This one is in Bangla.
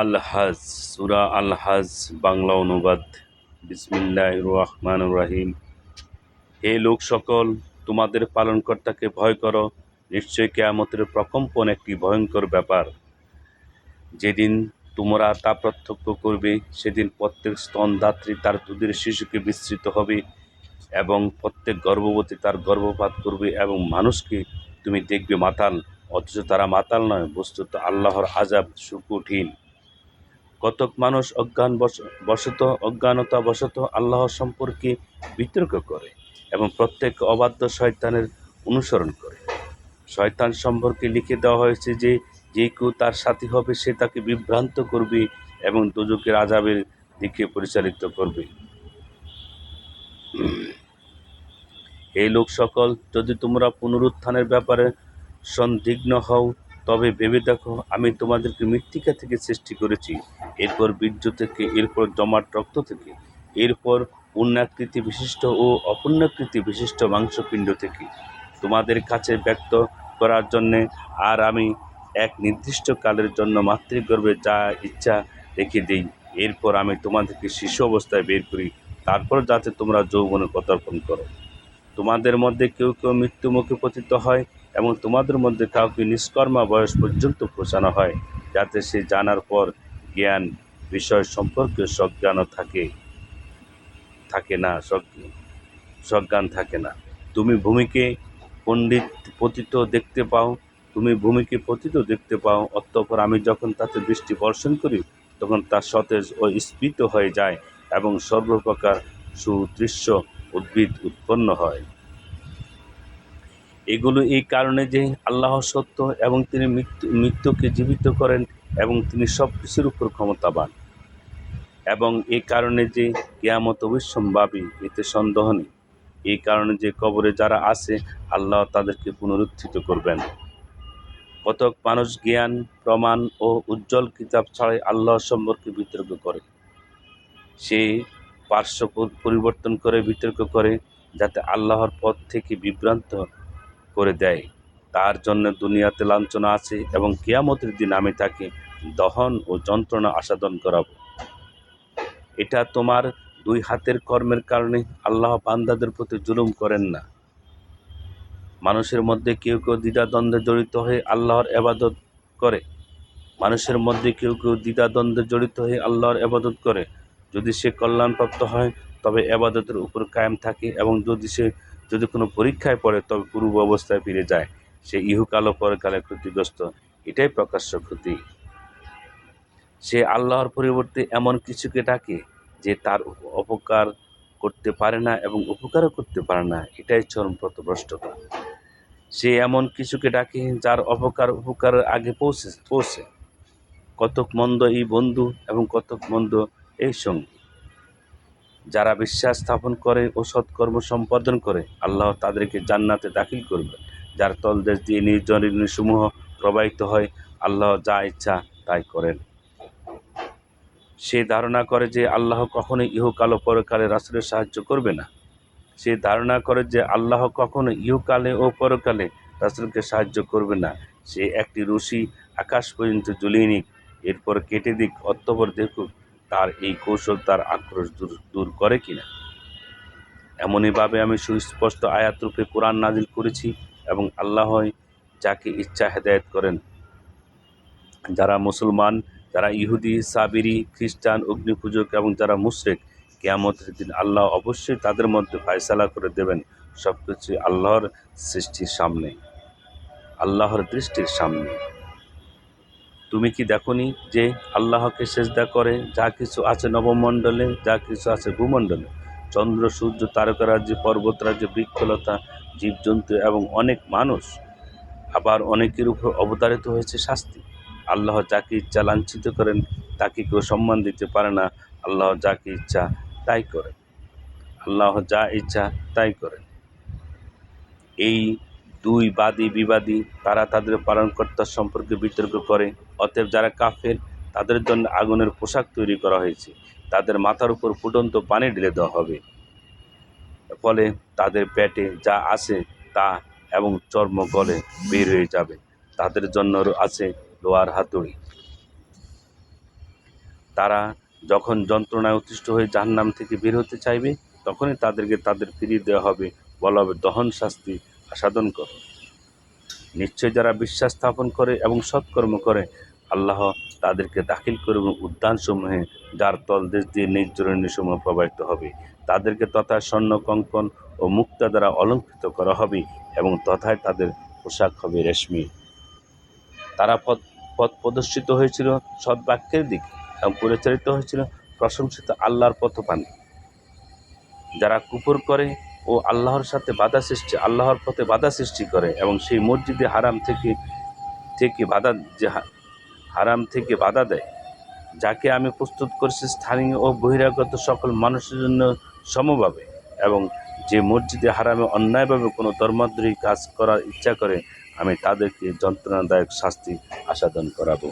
আল হাজ সুরা আল হাজ বাংলা অনুবাদ। বিসমিল্লাহ রহমান রাহিম। হে লোক সকল তোমাদের পালনকর্তাকে ভয় করো। নিশ্চয় কেয়ামতের প্রকম্পন একটি ভয়ঙ্কর ব্যাপার। যেদিন তোমরা তা প্রত্যক্ষ করবে, সেদিন প্রত্যেক স্তনদাত্রী তার দুধের শিশুকে বিস্তৃত হবে এবং প্রত্যেক গর্ভবতী তার গর্ভপাত করবে এবং মানুষকে তুমি দেখবে মাতাল, অথচ তারা মাতাল নয়, বস্তুত আল্লাহর আজাব সুকঠিন। কতক মানুষ অজ্ঞান বশ- বশত, অজ্ঞানতা বশত আল্লাহ সম্পর্কে বিতর্ক করে এবং প্রত্যেক অবাধ্য শয়তানের অনুসরণ করে। শয়তান সম্পর্কে লিখে দেওয়া হয়েছে যে যে কেউ তার সাথী হবে সে তাকে বিভ্রান্ত করবে এবং দুজকের আজাবের দিকে পরিচালিত করবে। এই লোক সকল, যদি তোমরা পুনরুত্থানের ব্যাপারে সন্দিগ্ন হও তবে ভেবে দেখো, আমি তোমাদেরকে মৃত্তিকা থেকে সৃষ্টি করেছি। এরপর বীর্য থেকে, এরপর জমাট রক্ত থেকে, এরপর পূর্ণাকৃতি বিশিষ্ট ও অপূর্ণাকৃতি বিশিষ্ট মাংসপিণ্ড থেকে। তোমাদের কাছে ব্যক্ত করার জন্যে আর আমি এক নির্দিষ্ট কালের জন্য মাতৃগর্ভে যা ইচ্ছা রেখে দিই। এরপর আমি তোমাদেরকে শিশু অবস্থায় বের করি। তারপর যাতে তোমরা যৌবনে পদার্পণ করো। তোমাদের মধ্যে কেউ কেউ মৃত্যুমুখে পতিত হয়। এবং তোমাদের মধ্যে কাউকে নিষ্কর্মা বয়স পর্যন্ত পৌঁছানো হয়, যাতে সে জানার পর জ্ঞান বিষয় সম্পর্কে সজ্ঞানও থাকে থাকে না, সজ্ঞ- সজ্ঞান থাকে না। তুমি ভূমিকে পণ্ডিত পতিত দেখতে পাও, তুমি ভূমিকে পতিত দেখতে পাও, অতঃপর আমি যখন তাতে বৃষ্টি বর্ষণ করি, তখন তা সতেজ ও স্ফীত হয়ে যায় এবং সর্বপ্রকার সুদৃশ্য উদ্ভিদ উৎপন্ন হয়। এগুলো এই কারণে যে আল্লাহ সত্য এবং তিনি মৃত্যু, মৃত্যুকে জীবিত করেন এবং তিনি সব কিছুর উপর ক্ষমতাবান। এবং এই কারণে যে কেয়ামত অবিসম্ভাবী, এতে সন্দেহ নেই। এই কারণে যে কবরে যারা আছে, আল্লাহ তাদেরকে পুনরুত্থিত করবেন। কতক মানুষ জ্ঞান, প্রমাণ ও উজ্জ্বল কিতাব ছাড়াই আল্লাহ সম্পর্কে বিতর্ক করে। সে পার্শ্ব পরিবর্তন করে বিতর্ক করে, যাতে আল্লাহর পথ থেকে বিভ্রান্ত করে দেয়। তার জন্য দুনিয়াতে লাঞ্ছনা আছে এবং কেয়ামতের দিন আমি তাকে দহন ও যন্ত্রণা আসাদন করাবো। এটা তোমার দুই হাতের কর্মের কারণে আল্লাহ বান্দাদের প্রতি জুলুম করেন না। মানুষের মধ্যে কেউ কেউ দ্বিধাদ্বন্দ্বে জড়িত হয়ে আল্লাহর এবাদত করে। মানুষের মধ্যে কেউ কেউ দ্বিধাদ্বন্দ্বে জড়িত হয়ে আল্লাহর এবাদত করে। যদি সে কল্যাণপ্রাপ্ত হয়, তবে এবাদতের উপর কায়েম থাকে এবং যদি সে যদি কোনো পরীক্ষায় পড়ে, তবে পূর্ব অবস্থায় ফিরে যায়। সে ইহুকাল পরকালে ক্ষতিগ্রস্ত। এটাই প্রকাশ্য ক্ষতি। সে আল্লাহর পরিবর্তে এমন কিছুকে ডাকে যে তার অপকার করতে পারে না এবং উপকারও করতে পারে না। এটাই চরম পথভ্রষ্টতা সে এমন কিছুকে ডাকে যার অপকার উপকারের আগে পৌঁছে পৌঁছে। কতক মন্দ এই বন্ধু এবং কতক মন্দ এই সঙ্গী। যারা বিশ্বাস স্থাপন করে ও সৎকর্ম সম্পাদন করে, আল্লাহ তাদেরকে জান্নাতে দাখিল করবেন যার তলদেশ দিয়ে নির্জন সমূহ প্রবাহিত হয়, আল্লাহ যা ইচ্ছা তাই করেন। সে ধারণা করে যে আল্লাহ কখনো ইহকাল ও পরকালে রাসুলের সাহায্য করবে না। সে ধারণা করে যে আল্লাহ কখনো ইহকালে ও পরকালে রাসুলকে সাহায্য করবে না। সে একটি রশি আকাশ পর্যন্ত জ্বলিয়ে নিক, এরপর কেটে দিক, অতঃপর দেখুক তার এই কৌশল তার আক্রোশ দূর দূর করে কিনা? এমনইভাবে আমি সুস্পষ্ট আয়াত রূপে কোরআন নাজিল করেছি এবং আল্লাহ যাকে ইচ্ছা হেদায়েত করেন। যারা মুসলমান, যারা ইহুদি, সাবিরি, খ্রিস্টান, অগ্নিপূজক এবং যারা মুশরিক, কেয়ামতের দিন আল্লাহ অবশ্যই তাদের মধ্যে ফায়সালা করে দেবেন সব কিছু আল্লাহর সৃষ্টির সামনে, আল্লাহর দৃষ্টির সামনে। তুমি কি দেখনি যে আল্লাহকে সেজদা করে যা কিছু আছে নবমণ্ডলে, যা কিছু আছে ভূমণ্ডলে? চন্দ্র, সূর্য, তারকারাজ্য, পর্বতরাজ্য, বৃক্ষলতা, জীবজন্তু এবং অনেক মানুষ আবার অনেকের উপর অবতারিত হয়েছে শাস্তি। আল্লাহ যাকে ইচ্ছা লাঞ্ছিত করেন, তাকে কেউ সম্মান দিতে পারে না। আল্লাহ যাকে ইচ্ছা তাই করেন। আল্লাহ যা ইচ্ছা তাই করেন। এই দুই বাদী বিবাদী, তারা তাদের পালনকর্তার সম্পর্কে বিতর্ক করে। অতএব যারা কাফের, তাদের জন্য আগুনের পোশাক তৈরি করা হয়েছে। তাদের মাথার উপর ফুটন্ত পানি ঢেলে দেওয়া হবে। ফলে তাদের পেটে যা আছে তা এবং চর্ম গলে বের হয়ে যাবে। তাদের জন্য আছে লোহার হাতুড়ি। তারা যখন যন্ত্রণায় অতিষ্ঠ হয়ে জাহান্নাম থেকে বের হতে চাইবে, তখনই তাদেরকে তাদের ফিরিয়ে দেওয়া হবে বলা হবে দহন শাস্তি আসাদন করো। নিশ্চয় যারা বিশ্বাস স্থাপন করে এবং সৎকর্ম করে, আল্লাহ তাদেরকে দাখিল করবে উদ্যানসমূহে যার তলদেশ দিয়ে নির্জরণী সমূহ প্রবাহিত হবে, তাদেরকে তথা স্বর্ণ, কঙ্কন ও মুক্তা দ্বারা অলঙ্কৃত করা হবে এবং তথায় তাদের পোশাক হবে রেশমি। তারা পথ পথ প্রদর্শিত হয়েছিল সদ্বাক্যের দিকে এবং পরিচালিত হয়েছিল প্রশংসিত আল্লাহর পথপানে। যারা কুপুর করে ও আল্লাহর সাথে বাধা সৃষ্টি, আল্লাহর পথে বাধা সৃষ্টি করে এবং সেই মসজিদে হারাম থেকে থেকে বাধা যে হারাম থেকে বাধা দেয়। যাকে আমি প্রস্তুত করেছি স্থানীয় ও বহিরাগত সকল মানুষের জন্য সমভাবে এবং যে মসজিদে হারামে অন্যায়ভাবে কোনো ধর্মাদ্রোহী কাজ করার ইচ্ছা করে, আমি তাদেরকে যন্ত্রণাদায়ক শাস্তি আসাদন করাবো।